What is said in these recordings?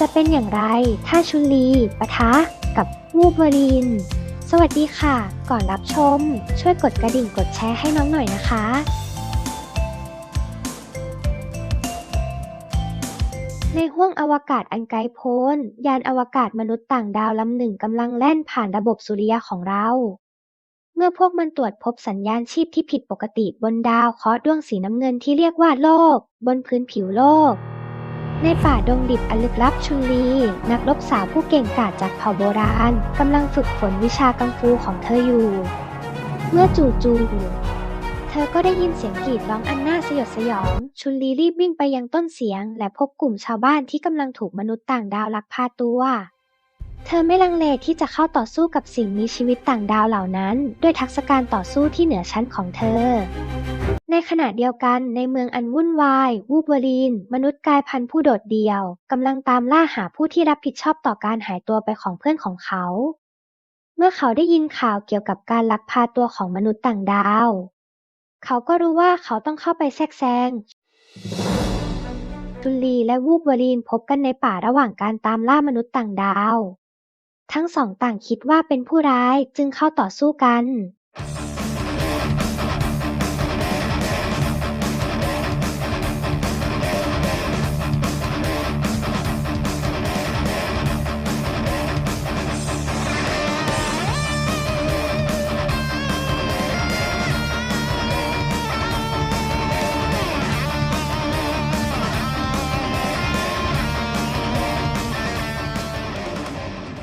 จะเป็นอย่างไรถ้าชุลีปะทะกับวูบวรีนสวัสดีค่ะ ก่อนรับชม ช่วยกดกระดิ่งกดแชร์ให้น้องหน่อยนะคะในห้วงอวกาศอันไกลโพ้น ยานอวกาศมนุษย์ต่างดาวลำหนึ่งกำลังแล่นผ่านระบบสุริยะของเรา เมื่อพวกมันตรวจพบสัญญาณชีพที่ผิดปกติบนดาวเคราะห์ดวงสีน้ำเงินที่เรียกว่าโลก บนพื้นผิวโลก ในป่าดงดิบอันลึกลับชุนลี นักรบสาวผู้เก่งกาจจากเผ่าโบราณกำลังฝึกฝนวิชากังฟูของเธออยู่ เมื่อจู่ๆเธอก็ได้ยินเสียงกรีดร้องอันน่าสยดสยอง ชุนลีรีบวิ่งไปยังต้นเสียง และพบกลุ่มชาวบ้านที่กำลังถูกมนุษย์ต่างดาวลักพาตัว เธอไม่ลังเลที่จะเข้าต่อสู้กับสิ่งมีชีวิตต่างดาวเหล่านั้น ด้วยทักษะการต่อสู้ที่เหนือชั้นของเธอ ในขณะเดียวกันในเมืองอันวุ่นวาย วูบวรีน มนุษย์กายพันธุ์ผู้โดดเดี่ยวกำลังตามล่าหาผู้ที่รับผิดชอบต่อการหายตัวไปของเพื่อนของเขา เมื่อเขาได้ยินข่าวเกี่ยวกับการลักพาตัวของมนุษย์ต่างดาว เขาก็รู้ว่าเขาต้องเข้าไปแทรกแซงจุลีและวูบวรีนพบกันในป่าระหว่างการตามล่ามนุษย์ต่างดาว ทั้งสองต่างคิดว่าเป็นผู้ร้ายจึงเข้าต่อสู้กัน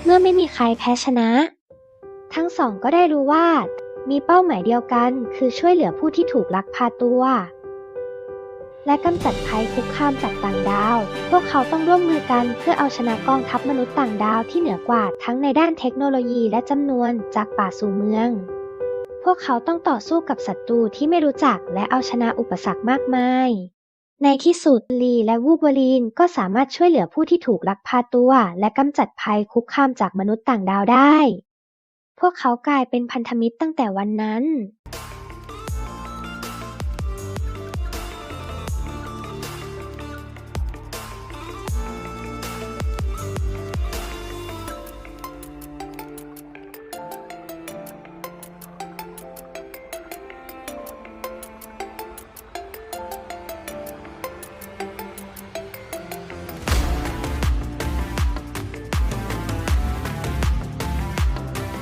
เมื่อไม่มีใครแพ้ชนะ ทั้งสองก็ได้รู้ว่า มีเป้าหมายเดียวกัน คือช่วยเหลือผู้ที่ถูกลักพาตัว และกำจัดภัยคุกคามจากต่างดาว พวกเขาต้องร่วมมือกันเพื่อเอาชนะกองทัพมนุษย์ต่างดาวที่เหนือกว่าทั้งในด้านเทคโนโลยีและจำนวนจากป่าสู่เมือง พวกเขาต้องต่อสู้กับศัตรูที่ไม่รู้จักและเอาชนะอุปสรรคมากมาย ในที่สุด ลีและวูบวลีนก็สามารถช่วยเหลือผู้ที่ถูกลักพาตัว และกำจัดภัยคุกคามจากมนุษย์ต่างดาวได้ พวกเขากลายเป็นพันธมิตรตั้งแต่วันนั้น